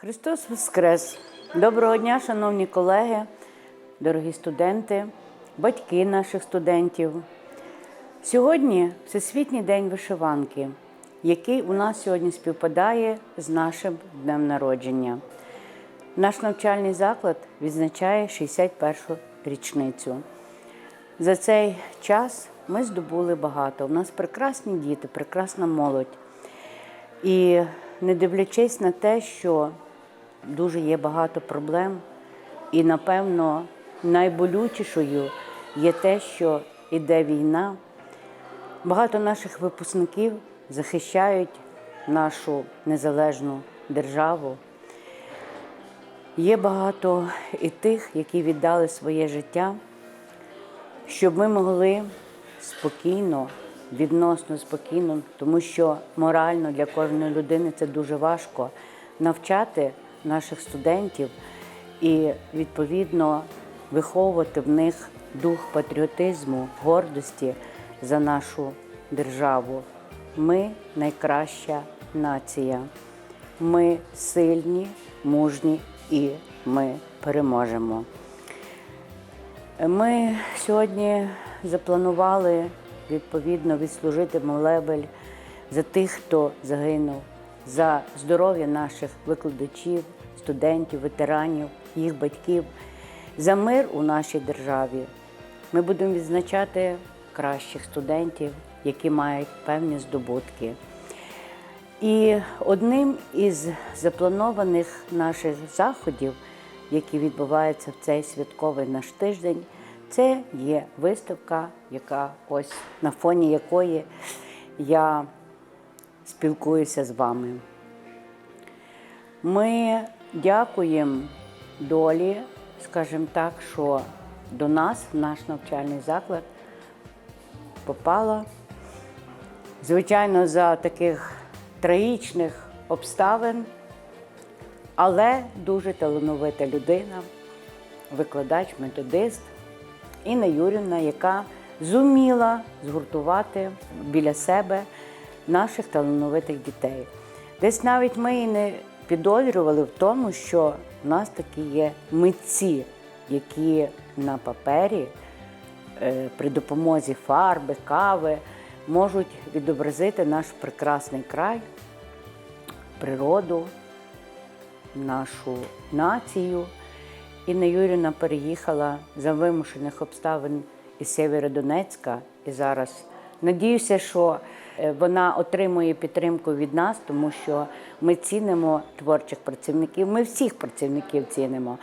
Христос Воскрес! Доброго дня, шановні колеги, дорогі студенти, батьки наших студентів. Сьогодні Всесвітній день вишиванки, який у нас сьогодні співпадає з нашим днем народження. Наш навчальний заклад відзначає 61-ту річницю. За цей час ми здобули багато. У нас прекрасні діти, прекрасна молодь. І не дивлячись на те, що дуже є багато проблем, і напевно найболючішою є те, що іде війна. Багато наших випускників захищають нашу незалежну державу. Є багато і тих, які віддали своє життя, щоб ми могли спокійно, відносно спокійно, тому що морально для кожної людини це дуже важко навчати наших студентів і відповідно виховувати в них дух патріотизму, гордості за нашу державу. Ми найкраща нація. Ми сильні, мужні і ми переможемо. Ми сьогодні запланували відповідно відслужити молебель за тих, хто загинув, за здоров'я наших викладачів, студентів, ветеранів, їх батьків, за мир у нашій державі. Ми будемо відзначати кращих студентів, які мають певні здобутки. І одним із запланованих наших заходів, які відбуваються в цей святковий наш тиждень, це є виставка, яка ось на фоні якої я спілкуюся з вами. Ми дякуємо долі, скажімо так, що до нас, в наш навчальний заклад, попала, звичайно, за таких трагічних обставин, але дуже талановита людина, викладач, методист Інна Юрівна, яка зуміла згуртувати біля себе наших талановитих дітей. Десь навіть ми і не підозрювали в тому, що в нас такі є митці, які на папері е, при допомозі фарби, кави можуть відобразити наш прекрасний край, природу, нашу націю. Інна Юрівна переїхала за вимушених обставин із Сєвєродонецька і зараз надіюся, що вона отримує підтримку від нас, тому що ми цінимо творчих працівників, ми всіх працівників цінимо.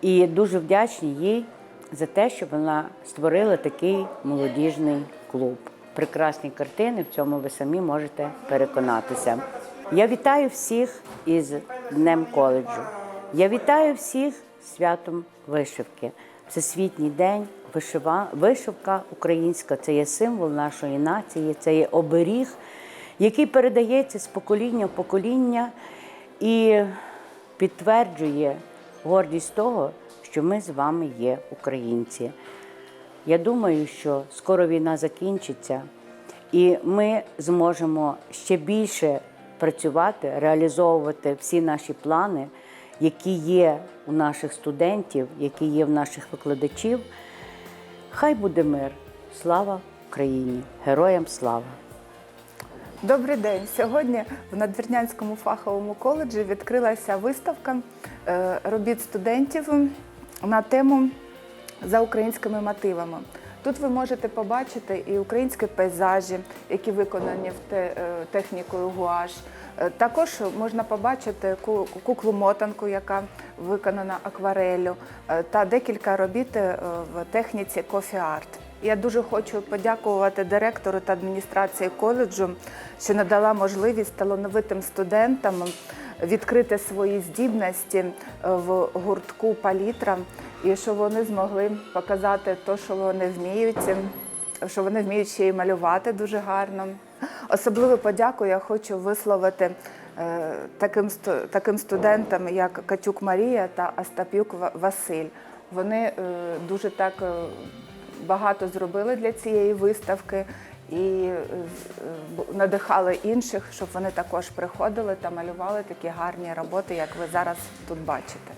І дуже вдячні їй за те, що вона створила такий молодіжний клуб. Прекрасні картини, в цьому ви самі можете переконатися. Я вітаю всіх із Днем коледжу. Я вітаю всіх святом вишивки. Всесвітній день вишива... вишивка українська це є символ нашої нації, це є оберіг, який передається з покоління в покоління і підтверджує гордість того, що ми з вами є українці. Я думаю, що скоро війна закінчиться, і ми зможемо ще більше працювати, реалізовувати всі наші плани, які є у наших студентів, які є в наших викладачів. Хай буде мир. Слава Україні! Героям слава! Добрий день. Сьогодні в Надвірнянському фаховому коледжі відкрилася виставка е, робіт студентів на тему за українськими мотивами. Тут ви можете побачити і українські пейзажі, які виконані в е, технікою гуаш. Е, Також можна побачити ку- куклу-мотанку, яка виконана аквареллю, е, та декілька робіт в техніці кофі-арт. Я дуже хочу подякувати директору та адміністрації коледжу, що надала можливість талановитим студентам відкрити свої здібності е, в гуртку палітра і що вони змогли показати те, що вони вміють, що вони вміють ще й малювати дуже гарно. Особливу подяку я хочу висловити е, таким, таким студентам, як Катюк Марія та Остапюк Василь. Вони е, дуже так багато зробили для цієї виставки і е, надихали інших, щоб вони також приходили та малювали такі гарні роботи, як ви зараз тут бачите.